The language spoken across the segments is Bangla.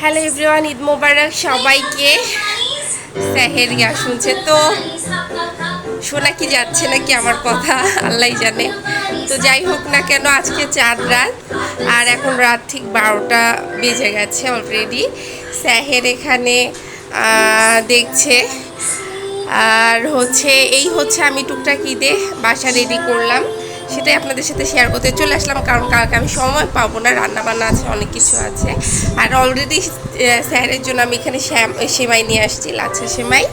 হ্যালো এভরিওয়ান ঈদ মোবারক সবাইকে। স্যাহেরিয়া শুনছে তো। শোনা কি যাচ্ছে নাকি আমার কথা? আল্লাহ জানে। তো যাই হোক না কেন, আজকে চাঁদ রাত। আর এখন রাত ঠিক বারোটা বেজে গেছে অলরেডি স্যাহের এখানে দেখছে। আর হচ্ছে, এই হচ্ছে আমি টুকটাক ঈদে বাসা রেডি করলাম। সেটাই আপনাদের সাথে শেয়ার করতে চলে আসলাম, কারণ কালকে আমি সময় পাবো না রান্না বান্না আছে, অনেক কিছু আছে। আর অলরেডি স্যারের জন্য আমি এখানে সেমাই নিয়ে আসছি, লাচ্ছা সেমাই।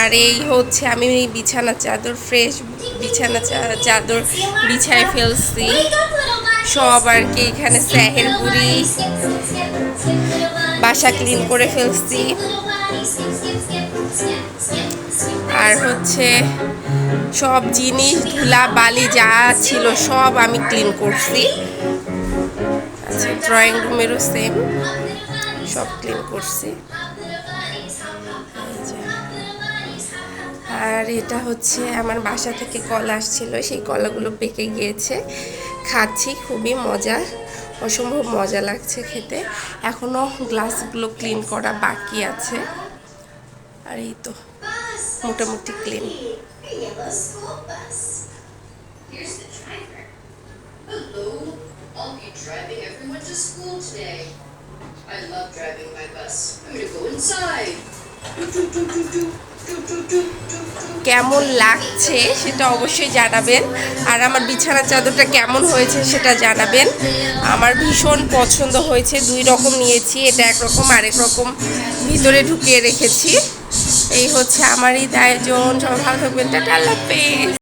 আর এই হচ্ছে আমি বিছানা চাদর ফ্রেশ বিছানা চাদর বিছায় ফেলছি। সব আর কি এখানে স্যাহের গুড়ি, বাসা ক্লিন করে ফেলছি। আর হচ্ছে সব জিনিস, ধুলা, বালি যা ছিল সব আমি ক্লিন করছি। আচ্ছা ড্রয়িং রুমেরও সেম সব ক্লিন করছি। আর এটা হচ্ছে আমার বাসা থেকে কলা আসছিল, সেই কলাগুলো পেকে গিয়েছে। খাচ্ছি, খুবই মজা, অসম্ভব মজা লাগছে খেতে। এখনও গ্লাসগুলো ক্লিন করা বাকি আছে। আর এই তো। মোটামুটি ক্লিন কেমন লাগছে সেটা অবশ্যই জানাবেন। আর আমার বিছানা চাদরটা কেমন হয়েছে সেটা জানাবেন। আমার ভীষণ পছন্দ হয়েছে। দুই রকম নিয়েছি। এটা একরকম আরেক রকম ভিতরে ঢুকিয়ে রেখেছি। এই হচ্ছে আমার এই আয়োজন সবাই ভালো থাকবেন টাটা আল্লাহ।